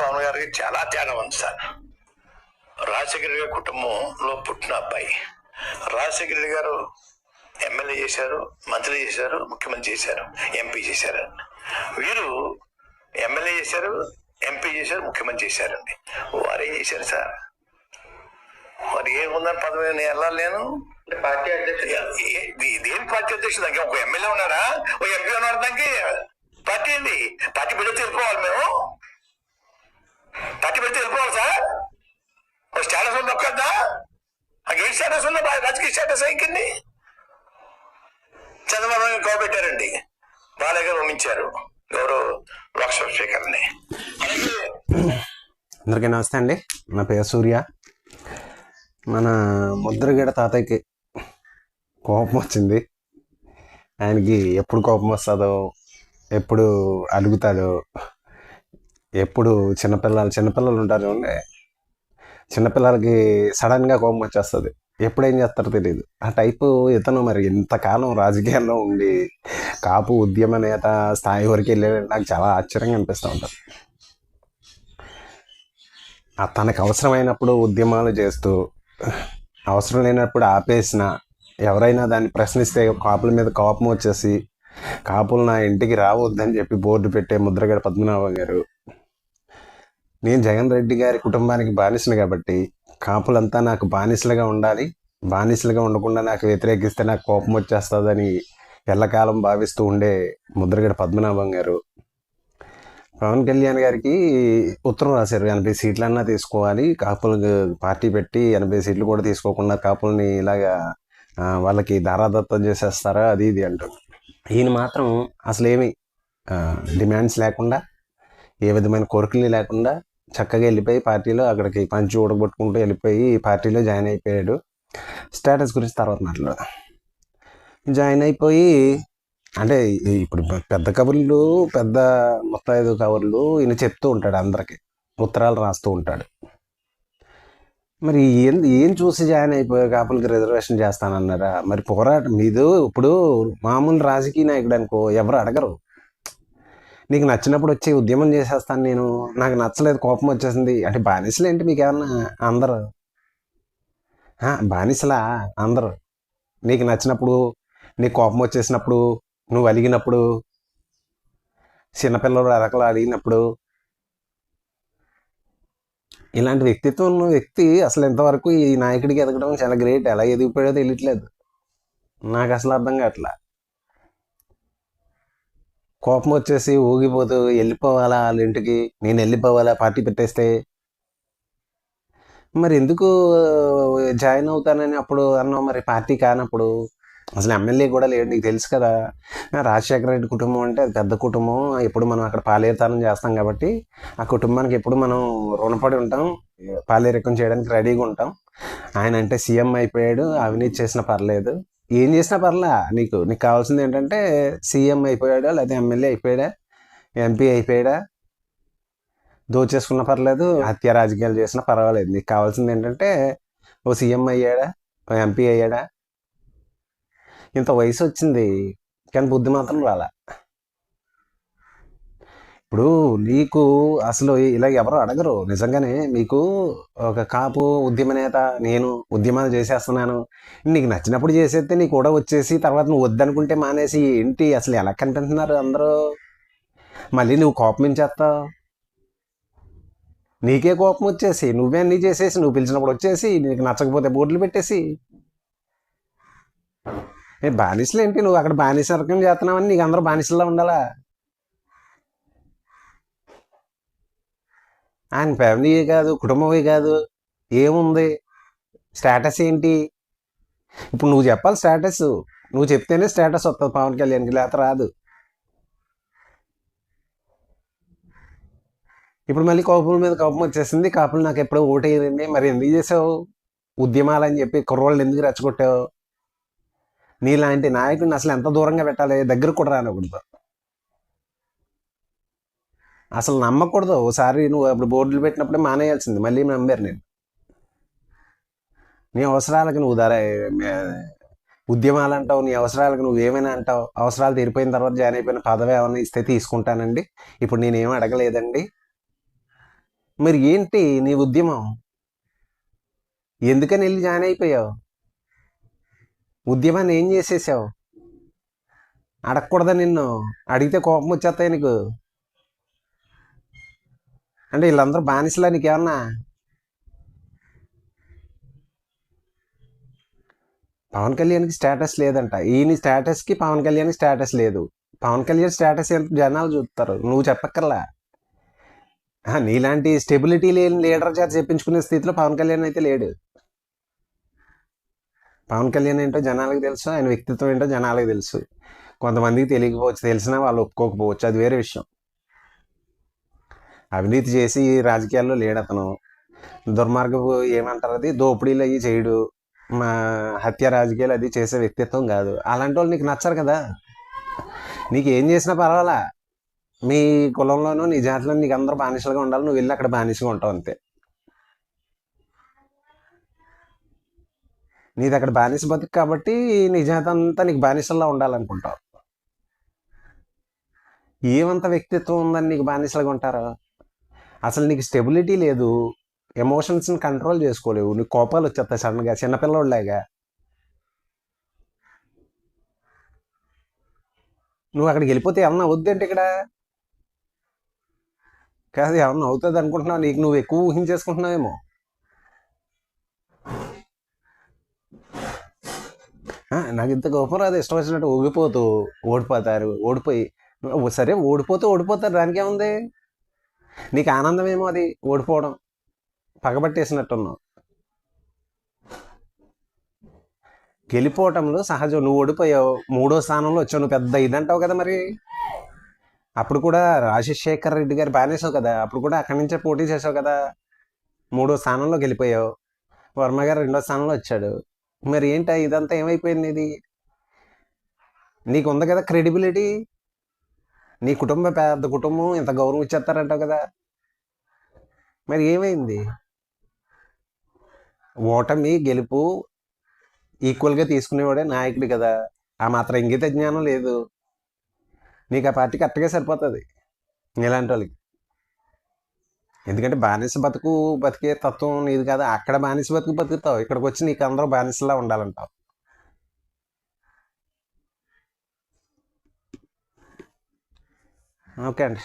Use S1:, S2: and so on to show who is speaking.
S1: పవన్ గారికి చాలా తేడా ఉంది సార్. రాజశేఖర గారి కుటుంబంలో పుట్టిన అబ్బాయి. రాజశేఖర రెడ్డి గారు ఎమ్మెల్యే చేశారు మంత్రి చేశారు ముఖ్యమంత్రి చేశారు ఎంపీ చేశారు. వీరు ఎమ్మెల్యే చేశారు ఎంపీ చేశారు ముఖ్యమంత్రి చేశారండి. వారు ఏం చేశారు సార్. వారు ఏముందని పదవి నేను వెళ్ళలేను
S2: పార్టీ
S1: దేని పార్టీ అధ్యక్షుడు? దానికి ఒక ఎమ్మెల్యే ఉన్నారా? ఒక ఎంపీ ఉన్నారు దానికి? పార్టీ అండి పార్టీ పెడితే వెళ్ళిపోవాలి మేము పార్టీ పెడితే వెళ్ళిపోవాలి సార్ ఒక స్టేటస్ ఉంది ఒక్కదా ఏ స్టేటస్ ఉందో బా- సైకిల్ని చంద్రబాబు నాయుడు కోబెట్టారండి బాలయ్య గారు గౌరవ లోక్సభ స్పీకర్ని
S3: అందరికీ నమస్తే అండి. నా పేరు సూర్య. మన ముద్రగడ తాతయ్యకి కోపం వచ్చింది. ఆయనకి ఎప్పుడు కోపం వస్తుందో ఎప్పుడు అలుగుతాడో ఎప్పుడు చిన్నపిల్లలు చిన్నపిల్లలు ఉంటారు చూడండి. చిన్నపిల్లలకి సడన్గా కోపం వచ్చేస్తుంది. ఎప్పుడేం చేస్తారో తెలియదు ఆ టైపు ఇతను మరి ఇంతకాలం రాజకీయాల్లో ఉండి కాపు ఉద్యమ నేత స్థాయి వరకు వెళ్ళాడంటే నాకు చాలా ఆశ్చర్యంగా అనిపిస్తూ ఉంటుంది. తనకు అవసరమైనప్పుడు ఉద్యమాలు చేస్తూ అవసరం లేనప్పుడు ఆపేసిన ఎవరైనా దాన్ని ప్రశ్నిస్తే కాపుల మీద కోపం వచ్చేసి కాపులు నా ఇంటికి రావద్దని చెప్పి బోర్డు పెట్టే ముద్రగడ పద్మనాభం గారు నేను జగన్ రెడ్డి గారి కుటుంబానికి బానిసను కాబట్టి కాపులంతా నాకు బానిసలుగా ఉండాలి. బానిసలుగా ఉండకుండా నాకు వ్యతిరేకిస్తే నాకు కోపం వచ్చేస్తుందని ఎల్లకాలం భావిస్తూ ఉండే ముద్రగడ పద్మనాభం గారు. పవన్ కళ్యాణ్ గారికి ఉత్తరం రాశారు. ఎనభై సీట్లన్నా తీసుకోవాలి. కాపులు పార్టీ పెట్టి ఎనభై సీట్లు కూడా తీసుకోకుండా కాపుల్ని ఇలాగా వాళ్ళకి దారాదత్తం చేసేస్తారా? అది ఇది అంటూ ఈయన మాత్రం అసలు ఏమి డిమాండ్స్ లేకుండా ఏ విధమైన కోరికలు లేకుండా చక్కగా వెళ్ళిపోయి పార్టీలో అక్కడికి పంచి ఊడగొట్టుకుంటూ వెళ్ళిపోయి పార్టీలో జాయిన్ అయిపోయాడు. స్టేటస్ గురించి తర్వాత మాట్లాడదాం. జాయిన్ అయిపోయి అంటే ఇప్పుడు పెద్ద కబుర్లు పెద్ద ముత్తైదు కబుర్లు ఈయన చెప్తూ ఉంటాడు అందరికి. ఉత్తరాలు రాస్తూ ఉంటాడు. మరి ఏం ఏం చూసి జాయిన్ అయిపోయారు కాపులకి రిజర్వేషన్ చేస్తానన్నారా? మరి పోరాటం మీదు ఇప్పుడు మామూలు రాజకీయ నాయకుడు అనుకో ఎవరు అడగరు. నీకు నచ్చినప్పుడు వచ్చి ఉద్యమం చేసేస్తాను నేను. నాకు నచ్చలేదు కోపం వచ్చేసింది. అంటే బానిసలు ఏంటి మీకు ఏమన్నా అందరు బానిసలా అందరు. నీకు నచ్చినప్పుడు నీకు కోపం వచ్చేసినప్పుడు నువ్వు అలిగినప్పుడు చిన్నపిల్లలు అరకలు అడిగినప్పుడు ఇలాంటి వ్యక్తిత్వం ఉన్న వ్యక్తి అసలు ఇంతవరకు ఈ నాయకుడికి ఎదగడం చాలా గ్రేట్. ఎలా ఎదిగిపోయాడో తెలియట్లేదు. నాకు అసలు అర్థం కావట్లా. కోపం వచ్చేసి ఊగిపోతూ వెళ్ళిపోవాలా వాళ్ళ ఇంటికి? నేను వెళ్ళిపోవాలా? పార్టీ పెట్టేస్తే? మరి ఎందుకు జాయిన్ అవుతానని అప్పుడు అన్నావు? మరి పార్టీ కానప్పుడు? అసలు ఎమ్మెల్యే కూడా లేడు నీకు తెలుసు కదా. రాజశేఖర రెడ్డి కుటుంబం అంటే అది పెద్ద కుటుంబం. ఎప్పుడు మనం అక్కడ పాలేరుతానం చేస్తాం కాబట్టి ఆ కుటుంబానికి ఎప్పుడు మనం రుణపడి ఉంటాం. పాలేరికం చేయడానికి రెడీగా ఉంటాం. ఆయన అంటే సీఎం అయిపోయాడు అవినీతి చేసినా పర్లేదు. ఏం చేసినా పర్లా. నీకు నీకు కావాల్సింది ఏంటంటే సీఎం అయిపోయాడా లేదా ఎమ్మెల్యే అయిపోయాడా ఎంపీ అయిపోయాడా? దోచేసుకున్నా పర్లేదు హత్య రాజకీయాలు చేసినా పర్వాలేదు. నీకు కావాల్సింది ఏంటంటే ఓ సీఎం అయ్యాడా ఓ ఎంపీ అయ్యాడా? ఇంత వయసు వచ్చింది కానీ బుద్ధి మాత్రం రాలా. ఇప్పుడు నీకు అసలు ఇలా ఎవరు అడగరు. నిజంగానే మీకు ఒక కాపు ఉద్యమ నేత నేను ఉద్యమాలు చేసేస్తున్నాను. నీకు నచ్చినప్పుడు చేసేస్తే నీకు కూడా వచ్చేసి తర్వాత నువ్వు వద్దనుకుంటే మానేసి ఏంటి? అసలు ఎలా కనిపిస్తున్నారు అందరూ? మళ్ళీ నువ్వు కోపం చేస్తావు? నీకే కోపం వచ్చేసి నువ్వే అన్నీ చేసేసి నువ్వు పిలిచినప్పుడు వచ్చేసి నీకు నచ్చకపోతే బోర్డులు పెట్టేసి. బానిసలు ఏంటి నువ్వు అక్కడ బానిస రకం చేస్తున్నావని నీకు అందరూ బానిసల్లో ఉండాలా? ఆయన ఫ్యామిలీ కాదు కుటుంబమే కాదు ఏముంది? స్టేటస్ ఏంటి? ఇప్పుడు నువ్వు చెప్పాలి స్టేటస్. నువ్వు చెప్తేనే స్టేటస్ వస్తుంది పవన్ కళ్యాణ్కి లేకపోతే రాదు. ఇప్పుడు మళ్ళీ కోపం మీద కోపం వచ్చేసింది. కాపులు నాకు ఎప్పుడో ఓటేయండి మరి ఎందుకు చేసావు? ఉద్యమాలని చెప్పి కుర్రోళ్ళు ఎందుకు రెచ్చగొట్టావు? నీలాంటి నాయకుడిని అసలు ఎంత దూరంగా పెట్టాలి? దగ్గర కూడా రానకూడదు అసలు నమ్మకూడదు. ఒకసారి నువ్వు అప్పుడు బోర్డులు పెట్టినప్పుడే మానేయాల్సింది. మళ్ళీ నమ్మారు నేను నీ అవసరాలకు నువ్వు ధర ఉద్యమాలు అంటావు నీ అవసరాలకు నువ్వు ఏమైనా అంటావు. అవసరాలు తీరిపోయిన తర్వాత జాయిన్ అయిపోయిన పదవి ఏమైనా ఇస్తే తీసుకుంటానండి. ఇప్పుడు నేనేం అడగలేదండి. మరి ఏంటి నీ ఉద్యమం? ఎందుకని వెళ్ళి జాయిన్ అయిపోయావు? ఉద్యమాన్ని ఏం చేసేసావు? అడగకూడదా నిన్ను? అడిగితే కోపం వచ్చేస్తాయి నీకు. అంటే వీళ్ళందరూ బానిసలా నీకేమన్నా? పవన్ కళ్యాణ్కి స్టేటస్ లేదంట. ఈయన స్టేటస్కి పవన్ కళ్యాణ్కి స్టేటస్ లేదు. పవన్ కళ్యాణ్ స్టేటస్ ఎంత జనాలు చూస్తారు. నువ్వు చెప్పక్కర్లా. నీలాంటి స్టెబిలిటీ లేని లీడర్ చేత చెప్పించుకునే స్థితిలో పవన్ కళ్యాణ్ అయితే లేడు. పవన్ కళ్యాణ్ ఏంటో జనాలకు తెలుసు. ఆయన వ్యక్తిత్వం ఏంటో జనాలకు తెలుసు. కొంతమందికి తెలియకపోవచ్చు. తెలిసినా వాళ్ళు ఒప్పుకోకపోవచ్చు. అది వేరే విషయం. అవినీతి చేసి రాజకీయాల్లో లేడు అతను. దుర్మార్గపు ఏమంటారు అది? దోపిడీలు అవి చేయడు. మా హత్య రాజకీయాలు అది చేసే వ్యక్తిత్వం కాదు. అలాంటి వాళ్ళు నీకు నచ్చరు కదా? నీకు ఏం చేసినా పర్వాలా? మీ కులంలోనూ నీ జాతిలో నీకు అందరూ బానిసలుగా ఉండాలి. నువ్వు వెళ్ళి అక్కడ బానిసగా ఉంటావు అంతే. నీది అక్కడ బానిస బతుకు కాబట్టి నీ జాతి అంతా నీకు బానిసల్లో ఉండాలనుకుంటావు. ఏమంత వ్యక్తిత్వం ఉందని నీకు బానిసలుగా ఉంటారు? అసలు నీకు స్టెబిలిటీ లేదు. ఎమోషన్స్ని కంట్రోల్ చేసుకోలేవు. నీకు కోపాలు వచ్చేస్తాయి సడన్గా చిన్నపిల్లోళ్ళగా నువ్వు అక్కడికి వెళ్ళిపోతే ఏమన్నా అవుద్దంటే ఇక్కడ? కాదు ఏమన్నా అవుతుంది అనుకుంటున్నావు? నీకు నువ్వు ఎక్కువ ఊహించేసుకుంటున్నావేమో? నాకు ఇంత కోపం రాదు ఇష్టం వచ్చినట్టు ఊగిపోతూ ఓడిపోతారు. ఓడిపోయి సరే ఓడిపోతే ఓడిపోతారు. దానికేముంది? నీకు ఆనందమేమో అది ఓడిపోవడం. పగబట్టేసినట్టున్నావు. గెలిపోవటంలో సహజం. నువ్వు ఓడిపోయావు. మూడో స్థానంలో వచ్చావు. నువ్వు పెద్ద ఇదంటావు కదా మరి. అప్పుడు కూడా రాజశేఖర్ రెడ్డి గారు బానేసావు కదా. అప్పుడు కూడా అక్కడి నుంచే పోటీ చేసావు కదా. మూడో స్థానంలో గెలిపోయావు. వర్మ గారు రెండో స్థానంలో వచ్చాడు. మరి ఏంటి ఇదంతా? ఏమైపోయింది ఇది? నీకు ఉంది కదా క్రెడిబిలిటీ. నీ కుటుంబ పెద్ద కుటుంబం ఇంత గౌరవం ఇచ్చేస్తారంటావు కదా. మరి ఏమైంది? ఓటమి గెలుపు ఈక్వల్గా తీసుకునేవాడే నాయకుడు కదా. ఆ మాత్రం ఇంగిత జ్ఞానం లేదు. నీకు ఆ పార్టీ కరెక్ట్గా సరిపోతుంది. ఇలాంటి వాళ్ళకి. ఎందుకంటే బానిస బతుకు బతికే తత్వం నీది కదా. అక్కడ బానిస బతుకు బతుకుతావు. ఇక్కడికి వచ్చి నీకు అందరూ బానిసలా ఉండాలంటావు. Não queres?